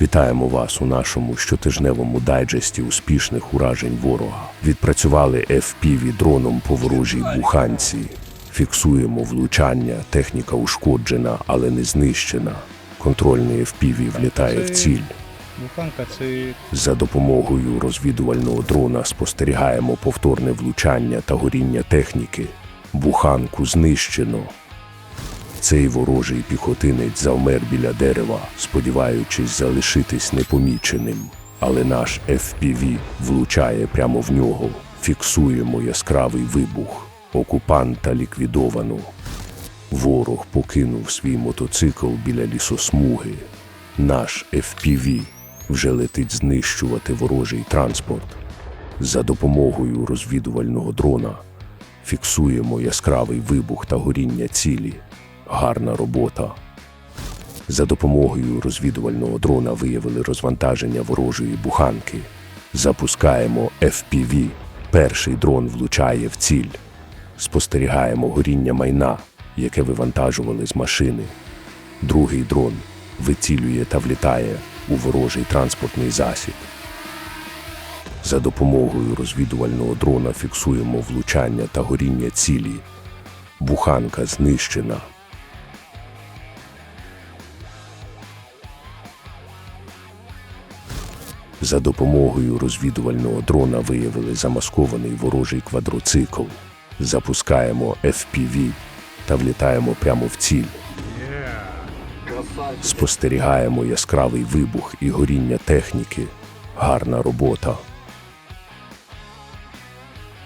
Вітаємо вас у нашому щотижневому дайджесті успішних уражень ворога. Відпрацювали FPV дроном по ворожій буханці. Фіксуємо влучання, техніка ушкоджена, але не знищена. Контрольний FPV влітає в ціль. Буханка це За допомогою розвідувального дрона спостерігаємо повторне влучання та горіння техніки. Буханку знищено. Цей ворожий піхотинець завмер біля дерева, сподіваючись залишитись непоміченим. Але наш FPV влучає прямо в нього. Фіксуємо яскравий вибух. Окупанта ліквідовано. Ворог покинув свій мотоцикл біля лісосмуги. Наш FPV вже летить знищувати ворожий транспорт. За допомогою розвідувального дрона фіксуємо яскравий вибух та горіння цілі. Гарна робота. За допомогою розвідувального дрона виявили розвантаження ворожої буханки. Запускаємо FPV. Перший дрон влучає в ціль. Спостерігаємо горіння майна, яке вивантажували з машини. Другий дрон вицілює та влітає у ворожий транспортний засіб. За допомогою розвідувального дрона фіксуємо влучання та горіння цілі. Буханка знищена. За допомогою розвідувального дрона виявили замаскований ворожий квадроцикл. Запускаємо FPV та влітаємо прямо в ціль. Спостерігаємо яскравий вибух і горіння техніки. Гарна робота.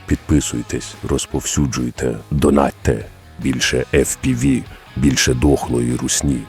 Підписуйтесь, розповсюджуйте, донатьте. Більше FPV, більше дохлої русні.